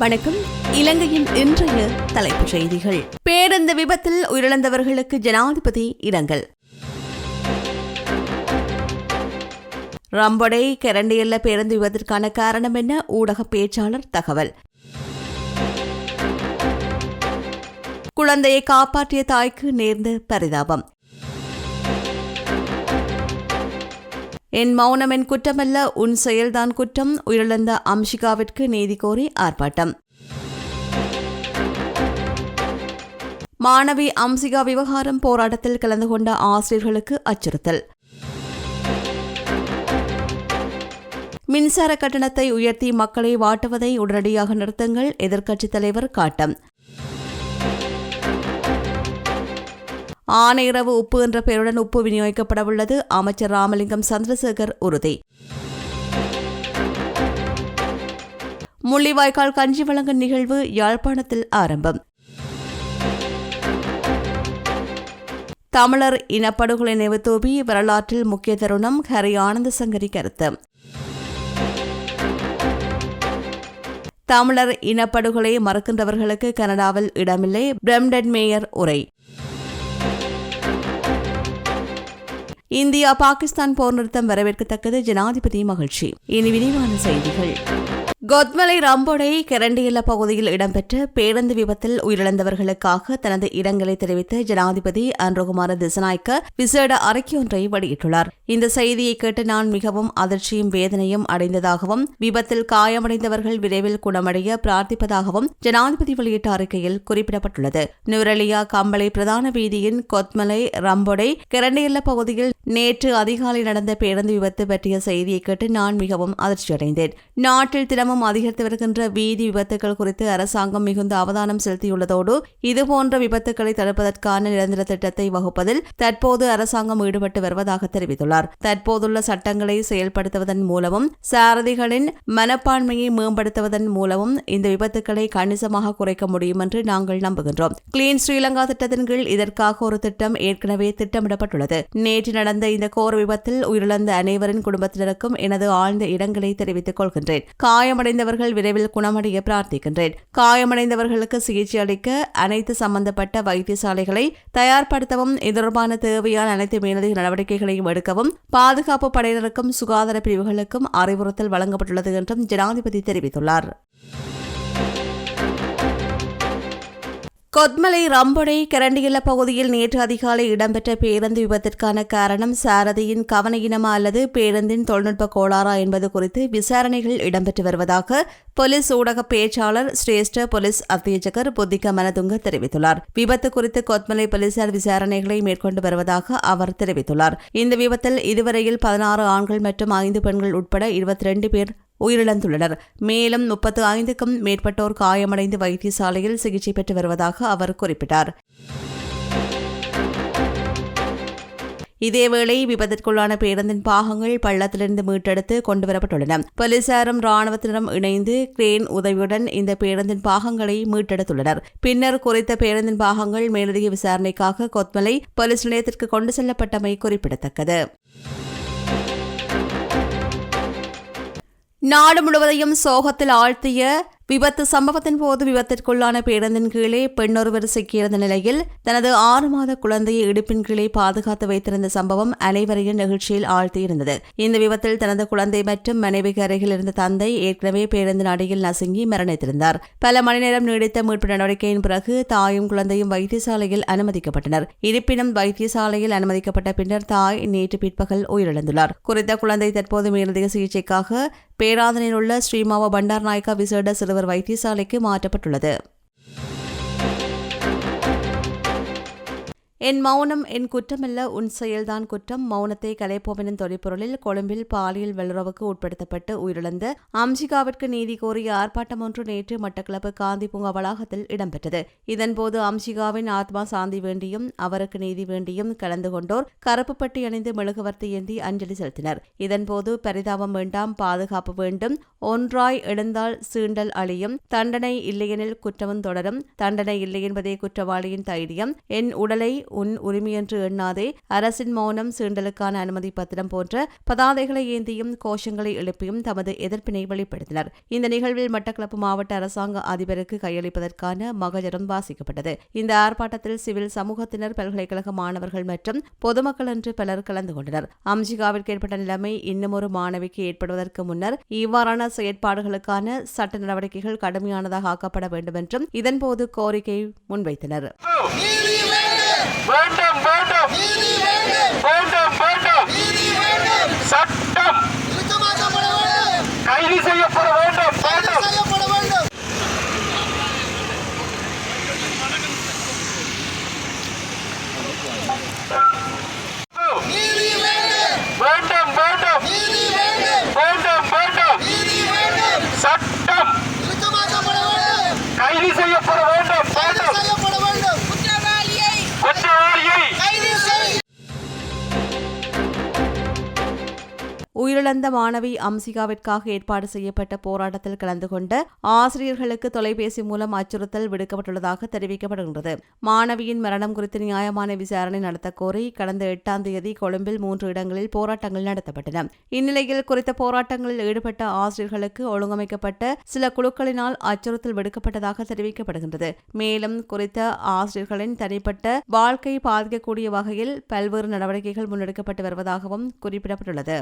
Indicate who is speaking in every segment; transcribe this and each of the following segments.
Speaker 1: வணக்கம். இலங்கையின் இன்றைய தலைப்புச் செய்திகள். பேருந்து விபத்தில் உயிரிழந்தவர்களுக்கு ஜனாதிபதி இரங்கல். ரம்பொடை கரண்டியல்ல பேருந்து விபத்திற்கான காரணம் என்ன? ஊடக பேச்சாளர் தகவல். குழந்தையை காப்பாற்றிய தாய்க்கு நேர்ந்த பரிதாபம். என் மௌனம் என் குற்றமல்ல உன் செயல்தான் குற்றம். உயிரிழந்த அம்ஷிகாவிற்கு நீதி கோரி ஆர்ப்பாட்டம். மாணவி அம்சிகா விவகாரம் போராட்டத்தில் கலந்து கொண்ட ஆசிரியர்களுக்கு அச்சுறுத்தல். மின்சார கட்டணத்தை உயர்த்தி மக்களை வாட்டுவதை உடனடியாக நிறுத்துங்கள் எதிர்க்கட்சித் தலைவர் காட்டம். ஆணையரவு உப்பு என்ற பெயருடன் உப்பு விநியோகிக்கப்படவுள்ளது. அமைச்சர் ராமலிங்கம் சந்திரசேகர் உறுதி. முள்ளிவாய்க்கால் கஞ்சி வழங்கும் நிகழ்வு யாழ்ப்பாணத்தில் ஆரம்பம். தமிழர் இனப்படுகொலை நினைவுத்தூபி வரலாற்றில் முக்கிய தருணம் ஹரி ஆனந்த சங்கரி கருத்து. தமிழர் இனப்படுகொலை மறக்கின்றவர்களுக்கு கனடாவில் இடமில்லை. பிரம்டன் மேயர் உரை. இந்தியா பாகிஸ்தான் போர் நிறுத்தம் வரவேற்கத்தக்கது. ஜனாதிபதி மகிழ்ச்சி. இனி விரிவான செய்திகள். கொத்மலை ரம்போடை கரண்டியல்ல பகுதியில் இடம்பெற்ற பேருந்து விபத்தில் உயிரிழந்தவர்களுக்காக தனது இரங்கலை தெரிவித்த ஜனாதிபதி அன்ருகுமார திசநாய்க்க விசேட அறிக்கையொன்றை வெளியிட்டுள்ளார். இந்த செய்தியை கேட்டு நான் மிகவும் அதிர்ச்சியும் வேதனையும் அடைந்ததாகவும் விபத்தில் காயமடைந்தவர்கள் விரைவில் குணமடைய பிரார்த்திப்பதாகவும் ஜனாதிபதி வெளியிட்ட அறிக்கையில் குறிப்பிடப்பட்டுள்ளது. நுரலியா கம்பளை பிரதான வீதியின் கொத்மலை ரம்போடை கரண்டியல்ல பகுதியில் நேற்று அதிகாலை நடந்த பேருந்து விபத்து பற்றிய செய்தியை கேட்டு நான் மிகவும் அதிர்ச்சியடைந்தேன். நாட்டில் தினமும் அதிகரித்து வருகின்ற வீதி விபத்துகள் குறித்து அரசாங்கம் மிகுந்த அவதானம் செலுத்தியுள்ளதோடு இதுபோன்ற விபத்துக்களை தடுப்பதற்கான நிரந்தர திட்டத்தை வகுப்பதில் தற்போது அரசாங்கம் ஈடுபட்டு வருவதாக தெரிவித்துள்ளார். தற்போதுள்ள சட்டங்களை செயல்படுத்துவதன் மூலமும் சாரதிகளின் மனப்பான்மையை மேம்படுத்துவதன் மூலமும் இந்த விபத்துக்களை கணிசமாக குறைக்க முடியும் என்று நாங்கள் நம்புகின்றோம். கிளீன் ஸ்ரீலங்கா திட்டத்தின் கீழ் இதற்காக ஒரு திட்டம் ஏற்கனவே திட்டமிடப்பட்டுள்ளது. நேற்று நடந்த இந்த கோர விபத்தில் உயிரிழந்த அனைவரின் குடும்பத்தினருக்கும் எனது ஆழ்ந்த இடங்களை தெரிவித்துக் கொள்கின்றேன். காயமடைந்தவர்கள் விரைவில் குணமடைய பிரார்த்திக்கின்றேன். காயமடைந்தவர்களுக்கு சிகிச்சை அளிக்க அனைத்து சம்பந்தப்பட்ட வைத்தியசாலைகளை தயார்படுத்தவும் தொடர்பான தேவையான அனைத்து மேலதிக நடவடிக்கைகளையும் எடுக்கவும் பாதுகாப்பு படையினருக்கும் சுகாதார பிரிவுகளுக்கும் அறிவுறுத்தல் வழங்கப்பட்டுள்ளது என்றும் ஜனாதிபதி தெரிவித்துள்ளார். கொத்மலை ரம்பொடை கரண்டியல்ல பகுதியில் நேற்று அதிகாலை இடம்பெற்ற பேருந்து விபத்திற்கான காரணம் சாரதியின் கவனயினமா அல்லது பேருந்தின் தொழில்நுட்ப கோளாறா என்பது குறித்து விசாரணைகள் இடம்பெற்று வருவதாக போலீஸ் ஊடக பேச்சாளர் சிரேஷ்ட போலீஸ் அத்தியட்சகர் புத்திக மனதுங்க தெரிவித்துள்ளார். விபத்து குறித்து கொத்மலை போலீசார் விசாரணைகளை மேற்கொண்டு வருவதாக அவர் தெரிவித்துள்ளார். இந்த விபத்தில் இதுவரையில் பதினாறு ஆண்கள் மற்றும் ஐந்து பெண்கள் உட்பட இருபத்தி ரெண்டு பேர் உயிரிழந்துள்ளனர். மேலும் முப்பத்து ஐந்துக்கும் மேற்பட்டோர் காயமடைந்து வைத்தியசாலையில் சிகிச்சை பெற்று வருவதாக அவர் குறிப்பிட்டார். இதேவேளை விபத்திற்குள்ளான பேருந்தின் பாகங்கள் பள்ளத்திலிருந்து மீட்டெடுத்து கொண்டுவரப்பட்டுள்ளன. போலீசாரும் ராணுவத்தினரும் இணைந்து கிரேன் உதவியுடன் இந்த பேருந்தின் பாகங்களை மீட்டெடுத்துள்ளனர். பின்னர் குறித்த பேருந்தின் பாகங்கள் மேலதிக விசாரணைக்காக கொத்மலை போலீஸ் நிலையத்திற்கு கொண்டு செல்லப்பட்டமை குறிப்பிடத்தக்கது. நாடு முழுவதையும் சோகத்தில் ஆழ்த்திய விபத்து சம்பவத்தின் போது விபத்திற்குள்ளான பேருந்தின் கீழே பெண்ணொருவர் சிக்கியிருந்த நிலையில் தனது ஆறு மாத குழந்தையை இடுப்பின் கீழே பாதுகாத்து வைத்திருந்த சம்பவம் அனைவரையும் நிகழ்ச்சியில் ஆழ்த்தியிருந்தது. இந்த விபத்தில் தனது குழந்தை மற்றும் மனைவிக்கு அருகில் இருந்த தந்தை ஏற்கனவே பேருந்தின் அடியில் நசுங்கி மரணித்திருந்தார். பல மணி நேரம் நீடித்த மீட்பு நடவடிக்கையின் பிறகு தாயும் குழந்தையும் வைத்தியசாலையில் அனுமதிக்கப்பட்டனர். இருப்பினும் வைத்தியசாலையில் அனுமதிக்கப்பட்ட பின்னர் தாய் நேற்று பிற்பகல் உயிரிழந்துள்ளார். குறித்த குழந்தை தற்போது மேலதிக சிகிச்சைக்காக பேராதனையில் உள்ள ஸ்ரீமாவ பண்டார் நாயக்கா விசேட சிறுவர் வைத்தியசாலைக்கு மாற்றப்பட்டுள்ளது. என் மௌனம் என் குற்றமல்ல உன் செயல்தான் குற்றம். மௌனத்தை கலைப்போவனின் தொழிற்பொருளில் கொழும்பில் பாலியல் வல்லுறவுக்கு உட்படுத்தப்பட்டு உயிரிழந்த அம்சிகாவிற்கு நீதி கோரிய ஆர்ப்பாட்டம் ஒன்று நேற்று மட்டக்களப்பு காந்தி பூங்கா வளாகத்தில் இடம்பெற்றது. இதன்போது அம்சிகாவின் ஆத்மா சாந்தி வேண்டியும் அவருக்கு நீதி வேண்டியும் கலந்து கொண்டோர் கருப்பு பட்டி அணிந்து மெழுகுவர்த்தி ஏந்தி அஞ்சலி செலுத்தினர். இதன்போது பரிதாபம் வேண்டாம் பாதுகாப்பு வேண்டும். ஒன்றாய் எழுந்தால் சீண்டல் அழியும். தண்டனை இல்லையெனில் குற்றமும் தொடரும். தண்டனை இல்லை என்பதே குற்றவாளியின் தைரியம். என் உடலை உன் உரிமையென்று எண்ணாதே. அரசின் மௌனம் சீண்டலுக்கான அனுமதி பத்திரம் போன்ற பதாதைகளை ஏந்தியும் கோஷங்களை எழுப்பியும் தமது எதிர்ப்பினை வெளிப்படுத்தினர். இந்த நிகழ்வில் மட்டக்களப்பு மாவட்ட அரசாங்க அதிபருக்கு கையளிப்பதற்கான மகஜரம் வாசிக்கப்பட்டது. இந்த ஆர்ப்பாட்டத்தில் சிவில் சமூகத்தினர் பல்கலைக்கழக மாணவர்கள் மற்றும் பொதுமக்கள் என்று பலர் கலந்து கொண்டனர். அம்ஜிகாவிற்கு ஏற்பட்ட நிலைமை இன்னுமொரு மாணவிக்கு ஏற்படுவதற்கு முன்னர் இவ்வாறான செயற்பாடுகளுக்கான சட்ட நடவடிக்கைகள் கடுமையானதாக ஆக்கப்பட வேண்டும் என்றும் இதன்போது கோரிக்கை முன்வைத்தனர்.
Speaker 2: வேண்டும்
Speaker 3: வேண்டும். வேண்டும்
Speaker 2: வேண்டும்.
Speaker 3: சட்டம். கைது செய்யப்பட வேண்டும்.
Speaker 1: உயிரிழந்த மாணவி அம்சிகாவிற்காக ஏற்பாடு செய்யப்பட்ட போராட்டத்தில் கலந்து கொண்ட ஆசிரியர்களுக்கு தொலைபேசி மூலம் அச்சுறுத்தல் விடுக்கப்பட்டுள்ளதாக தெரிவிக்கப்படுகின்றது. மாணவியின் மரணம் குறித்து நியாயமான விசாரணை நடத்த கோரி கடந்த எட்டாம் தேதி கொழும்பில் மூன்று இடங்களில் போராட்டங்கள் நடத்தப்பட்டன. இந்நிலையில் குறித்த போராட்டங்களில் ஈடுபட்ட ஆசிரியர்களுக்கு ஒழுங்கமைக்கப்பட்ட சில குழுக்களினால் அச்சுறுத்தல் விடுக்கப்பட்டதாக தெரிவிக்கப்படுகின்றது. மேலும் குறித்த ஆசிரியர்களின் தனிப்பட்ட வாழ்க்கை பாதிக்கக்கூடிய வகையில் பல்வேறு நடவடிக்கைகள் முன்னெடுக்கப்பட்டு வருவதாகவும் குறிப்பிடப்பட்டுள்ளது.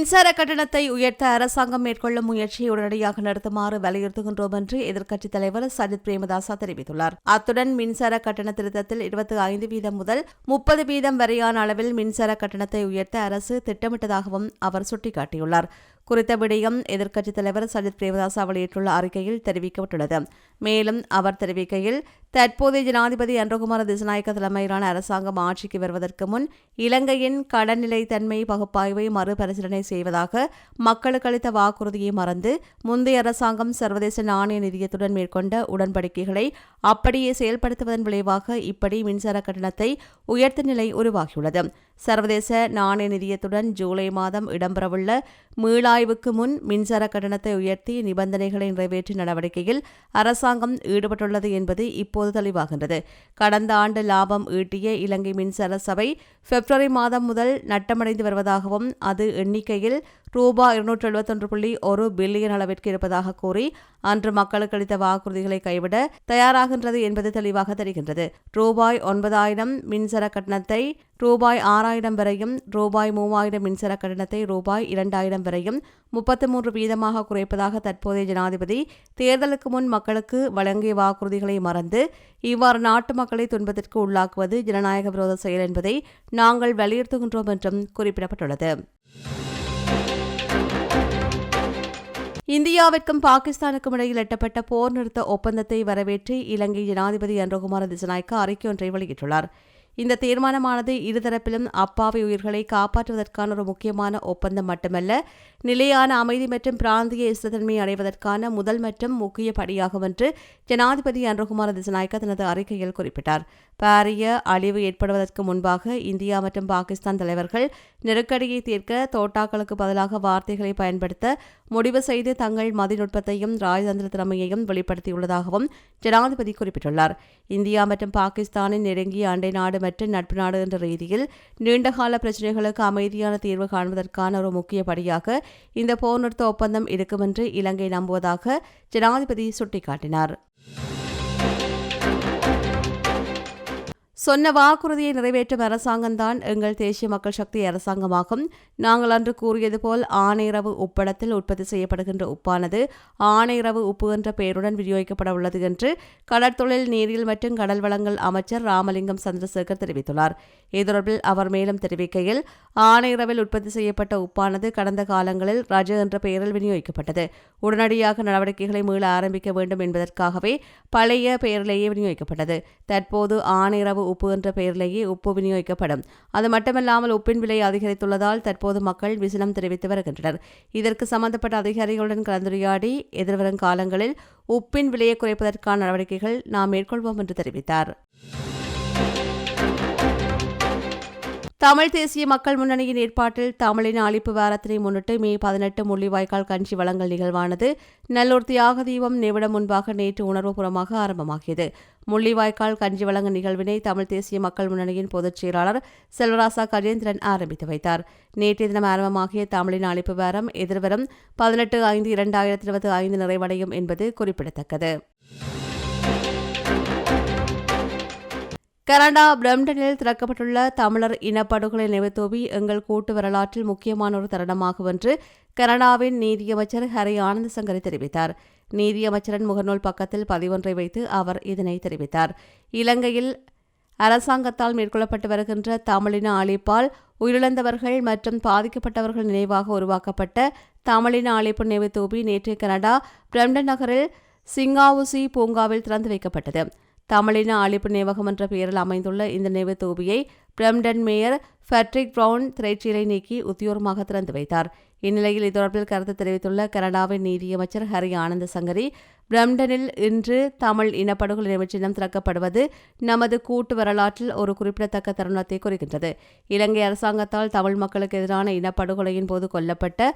Speaker 1: மின்சார கட்டணத்தை உயர்த்த அரசாங்கம் மேற்கொள்ளும் முயற்சியை உடனடியாக நடத்துமாறு வலியுறுத்துகின்றோம் என்று எதிர்க்கட்சித் தலைவர் சஜித் பிரேமதாசா தெரிவித்துள்ளார். அத்துடன் மின்சார கட்டண திருத்தத்தில் இருபத்தி ஐந்து வீதம் முதல் முப்பது வீதம் வரையான அளவில் மின்சார கட்டணத்தை உயர்த்த அரசு திட்டமிட்டதாகவும் அவர் சுட்டிக்காட்டியுள்ளார். குறித்த விடயம் எதிர்க்கட்சித் தலைவர் சஜித் பிரேமதாசா வெளியிட்டுள்ள அறிக்கையில் தெரிவிக்கப்பட்டுள்ளது. மேலும் அவர் தெரிவிக்கையில் தற்போதைய ஜனாதிபதி அன்றகுமார திசநாயக்க தலைமையிலான அரசாங்கம் ஆட்சிக்கு வருவதற்கு முன் இலங்கையின் கடன் நிலைத்தன்மை பகுப்பாய்வை மறுபரிசீலனை செய்வதாக மக்களுக்கு அளித்த வாக்குறுதியை மறந்து முந்தைய அரசாங்கம் சர்வதேச நாணய நிதியத்துடன் மேற்கொண்ட உடன்படிக்கைகளை அப்படியே செயல்படுத்துவதன் விளைவாக இப்படி மின்சார கட்டணத்தை உயர்த்த நிலை உருவாகியுள்ளது. சர்வதேச நாணய நிதியத்துடன் ஜூலை மாதம் இடம்பெறவுள்ள மீளாய்வுக்கு முன் மின்சார கட்டணத்தை உயர்த்தி நிபந்தனைகளை நிறைவேற்றும் நடவடிக்கையில் அரசாங்கம் ஈடுபட்டுள்ளது என்பது இப்போது தெளிவாகின்றது. கடந்த ஆண்டு லாபம் ஈட்டிய இலங்கை மின்சார சபை பிப்ரவரி மாதம் முதல் நட்டமடைந்து வருவதாகவும் அது எண்ணிக்கையில் ரூபாய் இருநூற்று எழுபத்தொன்று புள்ளி ஒரு பில்லியன் அளவிற்கு இருப்பதாக கூறி அன்று மக்களுக்கு அளித்த வாக்குறுதிகளை கைவிட தயாராகின்றது என்பது தெளிவாக தெரிகின்றது. ரூபாய் ஒன்பதாயிரம் மின்சார கட்டணத்தை ரூபாய் ஆறாயிரம் வரையும் ரூபாய் மூவாயிரம் மின்சார கட்டணத்தை ரூபாய் இரண்டாயிரம் வரையும் முப்பத்தி மூன்று வீதமாக குறைப்பதாக தற்போதைய ஜனாதிபதி தேர்தலுக்கு முன் மக்களுக்கு வழங்கிய வாக்குறுதிகளை மறந்து இவ்வாறு நாட்டு மக்களை துன்பத்திற்கு உள்ளாக்குவது ஜனநாயக விரோத செயல் என்பதை நாங்கள் வலியுறுத்துகின்றோம் என்றும் குறிப்பிடப்பட்டுள்ளது. இந்தியாவிற்கும் பாகிஸ்தானுக்கும் இடையில் எட்டப்பட்ட போர் நிறுத்த ஒப்பந்தத்தை வரவேற்று இலங்கை ஜனாதிபதி அன்றகுமார திசநாயக்க அறிக்கை ஒன்றை வெளியிட்டுள்ளார். இந்த தீர்மானமானது இருதரப்பிலும் அப்பாவி உயிர்களை காப்பாற்றுவதற்கான ஒரு முக்கியமான ஒப்பந்தம் மட்டுமல்ல நிலையான அமைதி மற்றும் பிராந்திய இசைத்தன்மை அடைவதற்கான முதல் மற்றும் முக்கிய படியாகும் என்று ஜனாதிபதி அன்றகுமார திசநாயக்க தனது அறிக்கையில் குறிப்பிட்டார். பாரிய அழிவு ஏற்படுவதற்கு முன்பாக இந்தியா மற்றும் பாகிஸ்தான் தலைவர்கள் நெருக்கடியை தீர்க்க தோட்டாக்களுக்கு பதிலாக வார்த்தைகளை பயன்படுத்த முடிவு செய்து தங்கள் மதிநுட்பத்தையும் ராஜதந்திர திறமையையும் வெளிப்படுத்தியுள்ளதாகவும் ஜனாதிபதி குறிப்பிட்டுள்ளார். இந்தியா மற்றும் பாகிஸ்தானின் நெருங்கிய அண்டை நாடு மற்றும் நட்பு நாடு என்ற ரீதியில் நீண்டகால பிரச்சினைகளுக்கு அமைதியான தீர்வு காண்பதற்கான ஒரு முக்கிய படியாக இந்த போர் நிறுத்த ஒப்பந்தம் இருக்கும் என்று இலங்கை நம்புவதாக ஜனாதிபதி சுட்டிக்காட்டினார். சொன்ன வாக்குறுதியை நிறைவேற்றும் அரசாங்கம்தான் எங்கள் தேசிய மக்கள் சக்தி அரசாங்கமாகும். நாங்கள் அன்று கூறியது போல் ஆணையரவு உப்படத்தில் உற்பத்தி செய்யப்படுகின்ற உப்பானது ஆணையரவு உப்பு என்ற பெயருடன் விநியோகிக்கப்பட உள்ளது என்று கடற்தொழில் நீரியல் மற்றும் கடல் வளங்கள் அமைச்சர் ராமலிங்கம் சந்திரசேகர் தெரிவித்துள்ளார். இது அவர் மேலும் தெரிவிக்கையில் ஆணையரவில் உற்பத்தி செய்யப்பட்ட உப்பானது கடந்த காலங்களில் ரஜ என்ற பெயரில் விநியோகிக்கப்பட்டது. உடனடியாக நடவடிக்கைகளை மீள ஆரம்பிக்க வேண்டும் என்பதற்காகவே பழைய பெயரிலேயே விநியோகிக்கப்பட்டது. தற்போது ஆணையரவு உப்பு என்ற பெயரிலேயே உப்பு விநியோகிக்கப்படும். அது மட்டுமல்லாமல் உப்பின் விலை அதிகரித்துள்ளதால் தற்போது மக்கள் விசனம் தெரிவித்து வருகின்றனர். இதற்கு சம்பந்தப்பட்ட அதிகாரிகளுடன் கலந்துரையாடி எதிர்வரும் காலங்களில் உப்பின் விலையை குறைப்பதற்கான நடவடிக்கைகள் நாம் மேற்கொள்வோம் என்று தெரிவித்தார். தமிழ் தேசிய மக்கள் முன்னணியின் ஏற்பாட்டில் தமிழின் அழிப்பு வாரத்தினை முன்னிட்டு மே பதினெட்டு முள்ளிவாய்க்கால் கஞ்சி வழங்கல் நிகழ்வானது. நல்லூர் தியாக தீபம் நிமிடம் முன்பாக நேற்று உணர்வுபுறமாக ஆரம்பமாகியது. முள்ளிவாய்க்கால் கஞ்சி வழங்கும் நிகழ்வினை தமிழ் தேசிய மக்கள் முன்னணியின் பொதுச் செயலாளர் செல்வராசா கஜேந்திரன் ஆரம்பித்து வைத்தார். நேற்றைய தினம் ஆரம்பமாகிய தமிழின் அழிப்பு வாரம் எதிர்வரும் பதினெட்டு ஐந்து இரண்டாயிரத்தி இருபத்தி ஐந்து நிறைவடையும் என்பது குறிப்பிடத்தக்கது. கனடா பிரம்டனில் திறக்கப்பட்டுள்ள தமிழர் இனப்படுகொலை நினைவுத்தோவி எங்கள் கூட்டு வரலாற்றில் முக்கியமான ஒரு தருணமாகும் என்று கனடாவின் நீதியமைச்சர் ஹரி ஆனந்த் சங்கரி தெரிவித்தார். நீதியமைச்சரின் முகநூல் பக்கத்தில் பதிவொன்றை வைத்து அவர் இதனை தெரிவித்தார். இலங்கையில் அரசாங்கத்தால் மேற்கொள்ளப்பட்டு வருகின்ற தமிழின அழிப்பால் உயிரிழந்தவர்கள் மற்றும் பாதிக்கப்பட்டவர்கள் நினைவாக உருவாக்கப்பட்ட தமிழின அழைப்பு நினைவு தூபி நேற்று கனடா பிரம்டன் நகரில் சிங்காவுசி பூங்காவில் திறந்து வைக்கப்பட்டது. தமிழின அழிப்பு நினைவகம் என்ற பெயரில் அமைந்துள்ள இந்த நினைவு தூபியை பிரம்டன் மேயர் ஃபெட்ரிக் பிரவுன் திரைச்சீலை நீக்கி உத்தியோகமாக திறந்து வைத்தார். இந்நிலையில் இது தொடர்பில் கருத்து தெரிவித்துள்ள கனடாவின் நீதியமைச்சர் ஹரி ஆனந்த சங்கரி பிரம்டனில் இன்று தமிழ் இனப்படுகொலை நினைவுச் சின்னம் திறக்கப்படுவது நமது கூட்டு வரலாற்றில் ஒரு குறிப்பிடத்தக்க தருணத்தை குறிக்கின்றது. இலங்கை அரசாங்கத்தால் தமிழ் மக்களுக்கு எதிரான இனப்படுகொலையின் போது கொல்லப்பட்ட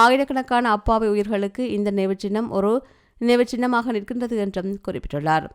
Speaker 1: ஆயிரக்கணக்கான அப்பாவி உயிர்களுக்கு இந்த நினைவுச் சின்னம் ஒரு நினைவுச் சின்னமாக நிற்கின்றது என்றும் குறிப்பிட்டுள்ளார்.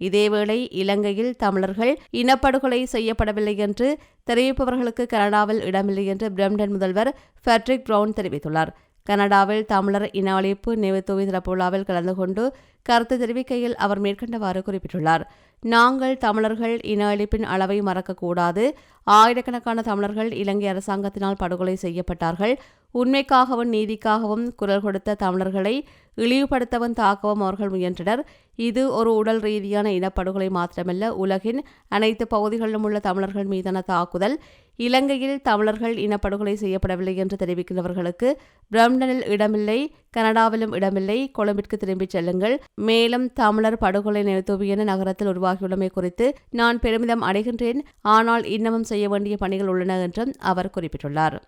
Speaker 1: இதேவேளை இலங்கையில் தமிழர்கள் இனப்படுகொலை செய்யப்படவில்லை என்று தெரிவிப்பவர்களுக்கு கனடாவில் இடமில்லை என்று பிரம்டன் முதல்வர் ஃபெட்ரிக் பிரவுன் தெரிவித்துள்ளார். கனடாவில் தமிழர் இன அழிப்பு நினைவுத்தூவி திறப்பு விழாவில் கலந்து கொண்டு கருத்து தெரிவிக்கையில் அவர் மேற்கண்டவாறு குறிப்பிட்டுள்ளார். நாங்கள் தமிழர்கள் இன அழிப்பின் அளவை மறக்கக்கூடாது. ஆயிரக்கணக்கான தமிழர்கள் இலங்கை அரசாங்கத்தினால் படுகொலை செய்யப்பட்டார்கள். உண்மைக்காகவும் நீதிக்காகவும் குரல் கொடுத்த தமிழர்களை இழிவுபடுத்தவும் தாக்கவும் அவர்கள் முயன்றனர். இது ஒரு உடல் ரீதியான இனப்படுகொலை மாத்திரமல்ல. உலகின் அனைத்து பகுதிகளிலும் உள்ள தமிழர்கள் மீதான தாக்குதல் இலங்கையில் தமிழர்கள் இனப்படுகொலை செய்யப்படவில்லை என்று தெரிவிக்கிறவர்களுக்கு பிரம்டனில் இடமில்லை கனடாவிலும் இடமில்லை. கொழும்பிற்கு திரும்பிச் செல்லுங்கள். மேலும் தமிழர் படுகொலை நிறுத்துவியன நகரத்தில் உருவாகியுள்ளமை குறித்து நான் பெருமிதம் அடைகின்றேன். ஆனால் இன்னமும் செய்ய வேண்டிய பணிகள் உள்ளன என்றும் அவர் குறிப்பிட்டுள்ளார்.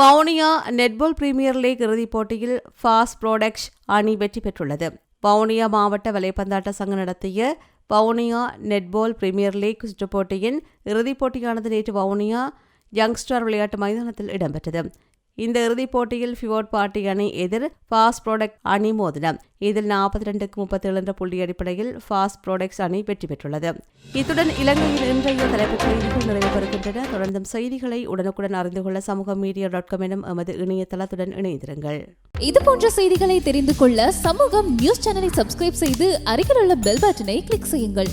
Speaker 1: வவுனியா நெட்பால் பிரீமியர் லீக் இறுதிப் போட்டியில் ஃபாஸ்ட் ப்ரோடக்ஷ் அணி வெற்றி பெற்றுள்ளது. வவுனியா மாவட்ட வலைப்பந்தாட்ட சங்கம் நடத்திய வவுனியா நெட்பால் பிரீமியர் லீக் சுற்றுப்போட்டியின் இறுதிப் போட்டியானது நேற்று வவுனியா யங்ஸ்டர் விளையாட்டு மைதானத்தில் இடம்பெற்றது. இந்த இறுதிப் போட்டியில் ஃபியோட் பார்ட்டி அணி எதிர் ஃபாஸ்ட் ப்ராடக்ட் அணி மோதினம். இதில் நாற்பத்தி ரெண்டுக்கு முப்பத்தேழு என்ற புள்ளி அடிப்படையில் ஃபாஸ்ட் ப்ராடக்ட்ஸ் அணி வெற்றி பெற்றுள்ளது. இத்துடன் இலங்கையில் இன்றைய தலைப்புச் செய்திகள் நிறைவு பெறுகின்றன தொடர்ந்தும் செய்திகளை உடனுக்குடன் அறிந்து கொள்ள சமூக மீடியா டாட் காம் எனும் எமது இணையதளத்துடன் இணைந்திருங்கள்.
Speaker 4: இது போன்ற செய்திகளை தெரிந்து கொள்ள சமூகம் நியூஸ் சேனலை சப்ஸ்கிரைப் செய்து அருகில் உள்ள பெல் பட்டனை கிளிக் செய்யுங்கள்.